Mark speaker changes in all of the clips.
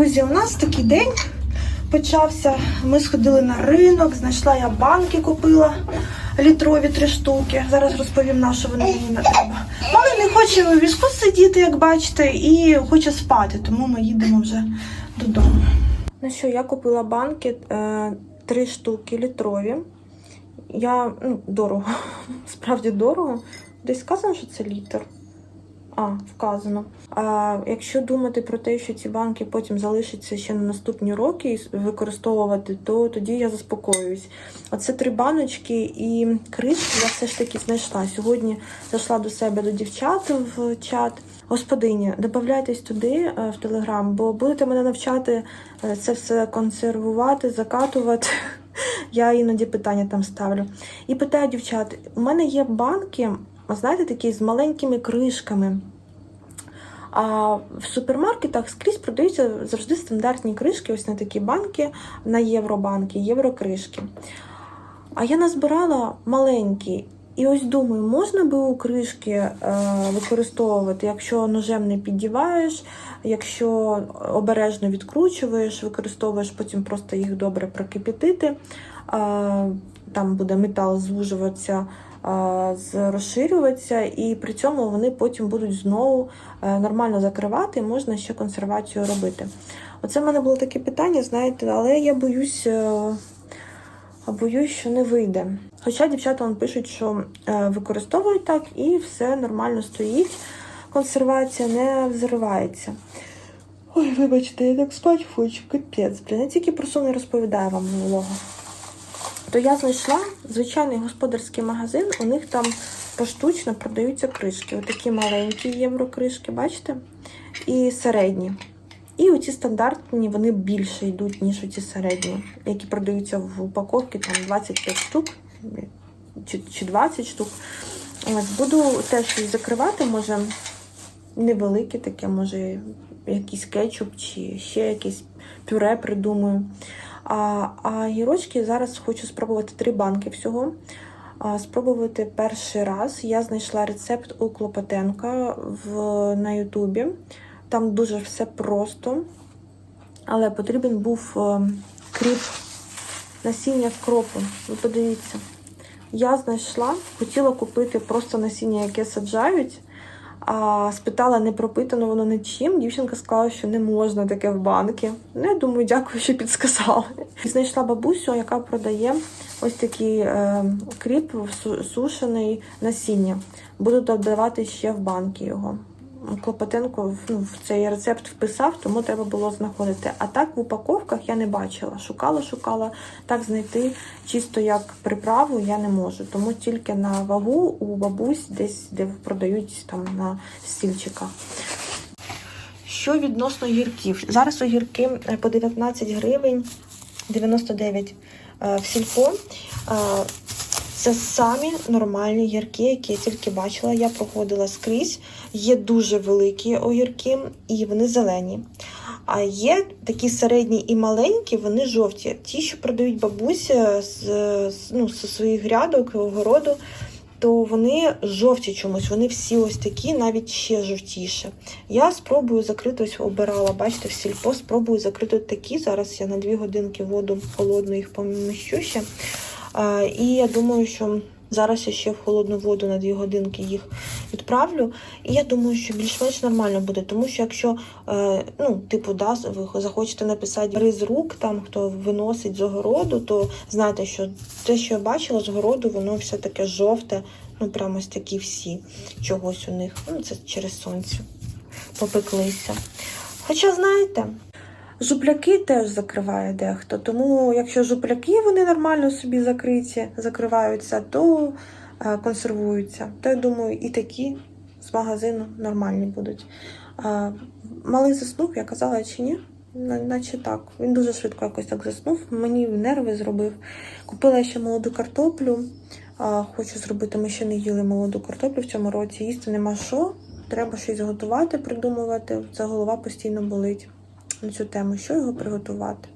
Speaker 1: Друзі, у нас такий день почався. Ми сходили на ринок, знайшла я банки, купила літрові три штуки. Зараз розповім на що вони мені не треба. Але не хоче в візку сидіти, як бачите, і хоче спати, тому ми їдемо вже додому. Ну що, я купила банки е, три штуки літрові. Я ну, дорого, справді дорого. Десь сказано, що це літр. А, вказано. А якщо думати про те, що ці банки потім залишаться ще на наступні роки і використовувати, то тоді я заспокоююсь. Оце три баночки і кришки я все ж таки знайшла. Сьогодні зайшла до себе до дівчат в чат. Господині, додавайтесь туди е, в телеграм, бо будете мене навчати е, це все консервувати, закатувати. Я іноді питання там ставлю. І питаю дівчат: у мене є банки, знаєте, такі з маленькими кришками. А в супермаркетах скрізь продаються завжди стандартні кришки, ось на такі банки, на євробанки, єврокришки. А я назбирала маленькі. І ось думаю, можна би у кришки е, використовувати, якщо ножем не піддіваєш, якщо обережно відкручуєш, використовуєш потім просто їх добре прокипятити. Е, там буде метал звужуватися, розширюватися, і при цьому вони потім будуть знову е, нормально закривати, і можна ще консервацію робити. Оце в мене було таке питання, знаєте, але я боюсь. е, боюсь, що не вийде. Хоча дівчата вам пишуть, що е, використовують так і все нормально стоїть. Консервація не взривається. Ой, вибачте, я так спать хочу, капець. Блін, я тільки про сон не розповідаю вам минулого. То я знайшла звичайний господарський магазин, у них там поштучно продаються кришки. Отакі маленькі єврокришки, бачите? І середні. І оці стандартні вони більше йдуть, ніж оці середні, які продаються в упаковці там 25 штук чи, чи 20 штук. Буду теж закривати, може невелике таке, може якийсь кетчуп чи ще якесь пюре придумаю. А, а гірочки зараз хочу спробувати три банки всього. А, спробувати перший раз. Я знайшла рецепт у Клопотенка в, на Ютубі. Там дуже все просто, але потрібен був е, кріп насіння кропу. Ви подивіться. Я знайшла, хотіла купити просто насіння, яке саджають. А спитала, не пропитано воно нічим. Дівчинка сказала, що не можна таке в банки. Ну, я думаю, дякую, що підсказали. Знайшла бабусю, яка продає ось такий е, кріп су- сушений насіння. Буду додавати ще в банки його. Клопотенко ну, в цей рецепт вписав, тому треба було знаходити. А так в упаковках я не бачила. Шукала, шукала. Так знайти чисто як приправу я не можу. Тому тільки на вагу у бабусь десь, де продають там на стільчиках. Що відносно гірків? Зараз огірки е, по 19 гривень 99 е, в сільпо. Е, Це самі нормальні гірки, які я тільки бачила. Я проходила скрізь. Є дуже великі огірки і вони зелені. А є такі середні і маленькі, вони жовті. Ті, що продають бабусі з, з- ну, з своїх грядок, огороду, то вони жовті чомусь. Вони всі ось такі, навіть ще жовтіше. Я спробую закрити, ось обирала, бачите, в сільпо, спробую закрити такі. Зараз я на 2 годинки воду холодну їх поміщу ще. І я думаю, що зараз я ще в холодну воду на 2 годинки їх відправлю. І я думаю, що більш-менш нормально буде. Тому що якщо е, ну, типу, да, ви захочете написати риз рук, там хто виносить з огороду, то знайте, що те, що я бачила з огороду, воно все таке жовте, ну прямо ось такі всі чогось у них. Ну, це через сонце попеклися. Хоча, знаєте, жупляки теж закриває дехто. Тому якщо жупляки вони нормально собі закриті, закриваються, то е, консервуються. То я думаю, і такі з магазину нормальні будуть. Е, малий заснув, я казала чи ні? Наче так. Він дуже швидко якось так заснув. Мені нерви зробив. Купила ще молоду картоплю. А, хочу зробити. Ми ще не їли молоду картоплю в цьому році. Їсти нема що. Треба щось готувати, придумувати. Це голова постійно болить на цю тему. Що його приготувати?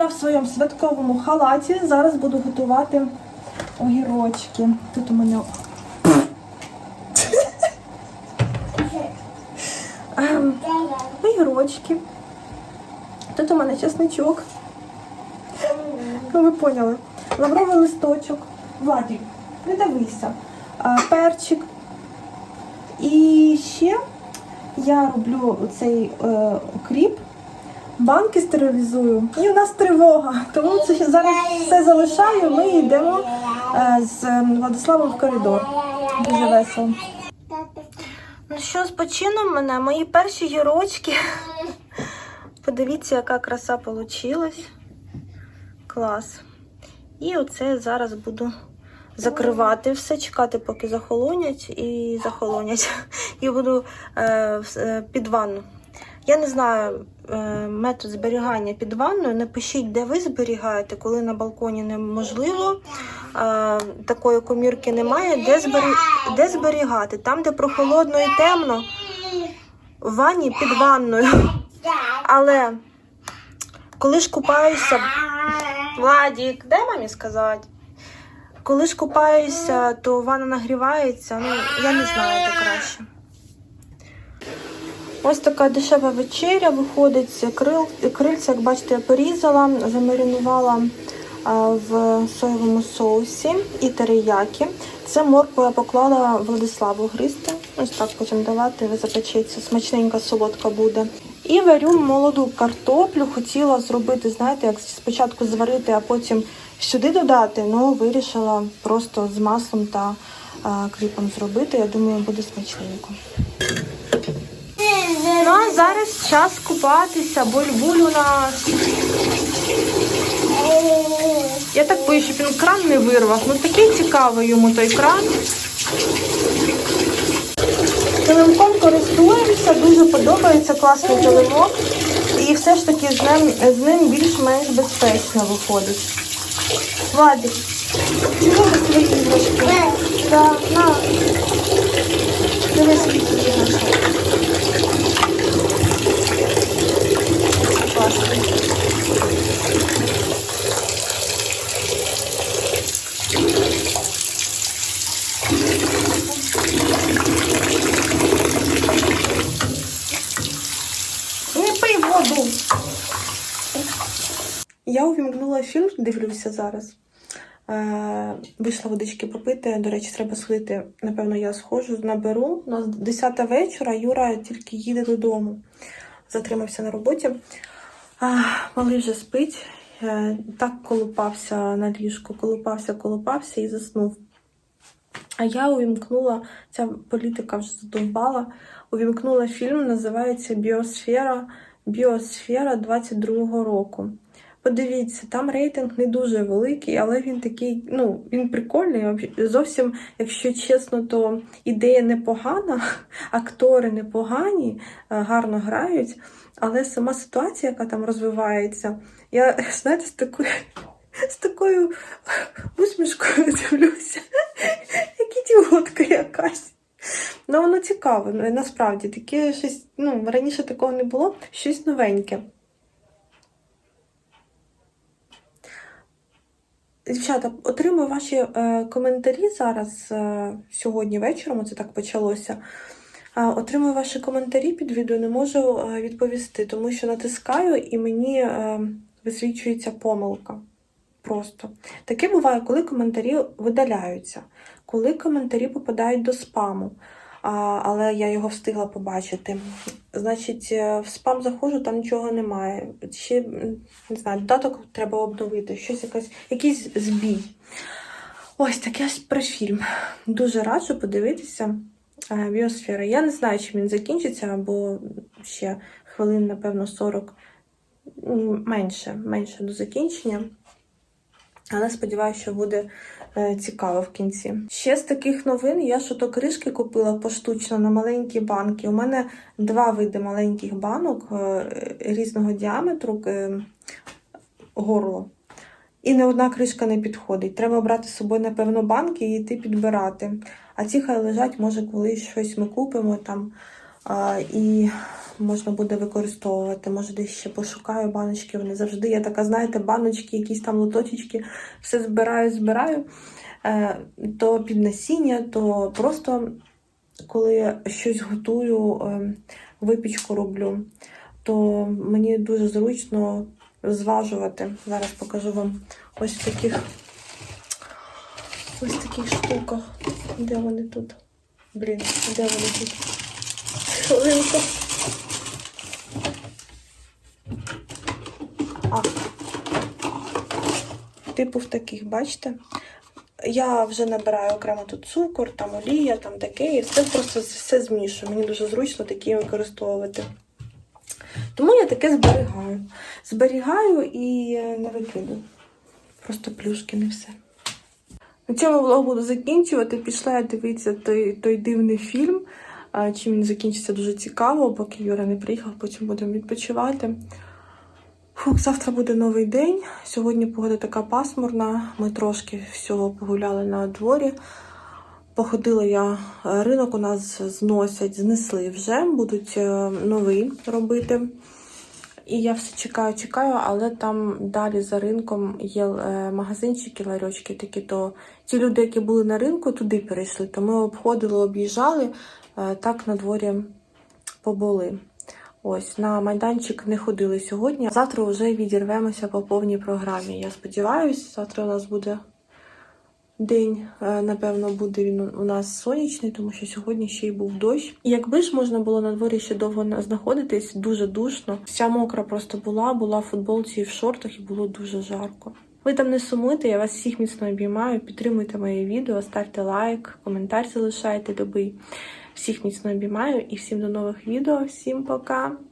Speaker 1: Я в своєму святковому халаті зараз буду готувати огірочки. Тут у мене Ем, огірочки. Тут у мене чесничок. Ну, ви поняли. Лавровий листочок. Владик, не дивися. Перчик. І ще я роблю цей е, кріп, банки стерилізую. І у нас тривога. Тому це зараз все залишаю. Ми йдемо е, з Владиславом в коридор. Дуже весело. Ну що, з почином мене? Мої перші гірочки. Подивіться, яка краса вийшла. Клас. І оце зараз буду закривати все, чекати, поки захолонять і захолонять. І буду е, е, під ванну. Я не знаю е, метод зберігання під ванною. Напишіть, де ви зберігаєте, коли на балконі неможливо. Е, такої комірки немає. Де, збері... де зберігати? Там, де прохолодно і темно, в ванні під ванною. Але коли ж купаюся, Владік, дай мамі сказати. Коли ж купаюся, то ванна нагрівається. Ну, я не знаю, де краще. Ось така дешева вечеря виходить. Крил, крильця, як бачите, я порізала, замаринувала в соєвому соусі і териякі. Це моркву я поклала Владиславу гристи. Ось так потім давати, запечеться, смачненька солодка буде. І варю молоду картоплю. Хотіла зробити, знаєте, як спочатку зварити, а потім сюди додати. Ну, вирішила просто з маслом та кріпом зробити. Я думаю, буде смачненько. Ну, а зараз час купатися, буль-буль у нас. Я так боюсь, щоб він кран не вирвав. Ну такий цікавий йому той кран. Килимком користуємося, дуже подобається класний килимок. І все ж таки з ним, з ним більш-менш безпечно виходить. Владик, чого ви свої іграшки? Так, на. Дивись, які іграшки. Класно. Не пий воду. Я увімкнула фільм, дивлюся зараз. Е, вийшла водички попити. До речі, треба сходити. Напевно, я схожу, наберу. У нас 10 вечора, Юра тільки їде додому. Затримався на роботі. Малий вже спить. Е, так колупався на ліжку, колупався, колупався і заснув. А я увімкнула, ця політика вже задовбала, увімкнула фільм, називається Біосфера, Біосфера 22-го року. Подивіться, там рейтинг не дуже великий, але він такий, ну, він прикольний. Зовсім, якщо чесно, то ідея непогана, актори непогані, е, гарно грають, але сама ситуація, яка там розвивається, я, знаєте, з такою, з такою усмішкою дивлюся. Як ідіотка якась. Ну, воно цікаво, ну, насправді. Таке щось, ну, раніше такого не було, щось новеньке. Дівчата, отримую ваші е, коментарі зараз, е, сьогодні вечором, це так почалося. Е, отримую ваші коментарі під відео, не можу е, відповісти, тому що натискаю і мені е, висвічується помилка. Просто. Таке буває, коли коментарі видаляються, коли коментарі попадають до спаму, але я його встигла побачити. Значить, е, в спам заходжу, там нічого немає. Ще не знаю, додаток треба обновити, щось якась, якийсь збій. Ось ось про фільм. Дуже раджу подивитися. е, Біосфера. Я не знаю, чи він закінчиться, бо ще хвилин, напевно, 40 менше, менше до закінчення. Але сподіваюся, що буде е, цікаво в кінці. Ще з таких новин я що то кришки купила поштучно на маленькі банки. У мене два види маленьких банок е, різного діаметру е, горло. І не одна кришка не підходить. Треба брати з собою, напевно, банки і йти підбирати. А ці хай лежать, може, колись щось ми купимо там і можна буде використовувати. Може, десь ще пошукаю баночки. Вони завжди. Я така, знаєте, баночки, якісь там лоточечки, все збираю, збираю. Е, то під насіння, то просто коли щось готую, е, випічку роблю. то мені дуже зручно зважувати. Зараз покажу вам ось в таких ось в таких штуках. Де вони тут? Блін, де вони тут? Хвилинку. А. Типу в таких, бачите? Я вже набираю окремо тут цукор, там олія, там таке, і все просто все змішую. Мені дуже зручно такі використовувати. Тому я таке зберігаю. Зберігаю і е, не викидаю. Просто плюшки, не все. На цьому влог буду закінчувати. Пішла я дивитися той, той дивний фільм. Чим він закінчиться дуже цікаво, поки Юра не приїхав, потім будемо відпочивати. Фух, завтра буде новий день. Сьогодні погода така пасмурна. Ми трошки всього погуляли на дворі. Походила я, е, ринок у нас зносять, знесли вже, будуть е, новий робити. І я все чекаю, чекаю, але там далі за ринком є е, магазинчики, ларьочки такі, то ті люди, які були на ринку, туди перейшли. То ми обходили, об'їжджали, так на дворі побули. Ось на майданчик не ходили сьогодні. Завтра вже відірвемося по повній програмі. Я сподіваюся, завтра у нас буде день, е, напевно, буде він у нас сонячний, тому що сьогодні ще й був дощ. І якби ж можна було на дворі ще довго знаходитись, дуже душно. Вся мокра просто була, була в футболці і в шортах, і було дуже жарко. Ви там не сумуйте, я вас всіх міцно обіймаю. Підтримуйте моє відео, ставте лайк, коментар залишайте любий. Всіх міцно обіймаю і всім до нових відео. Всім пока!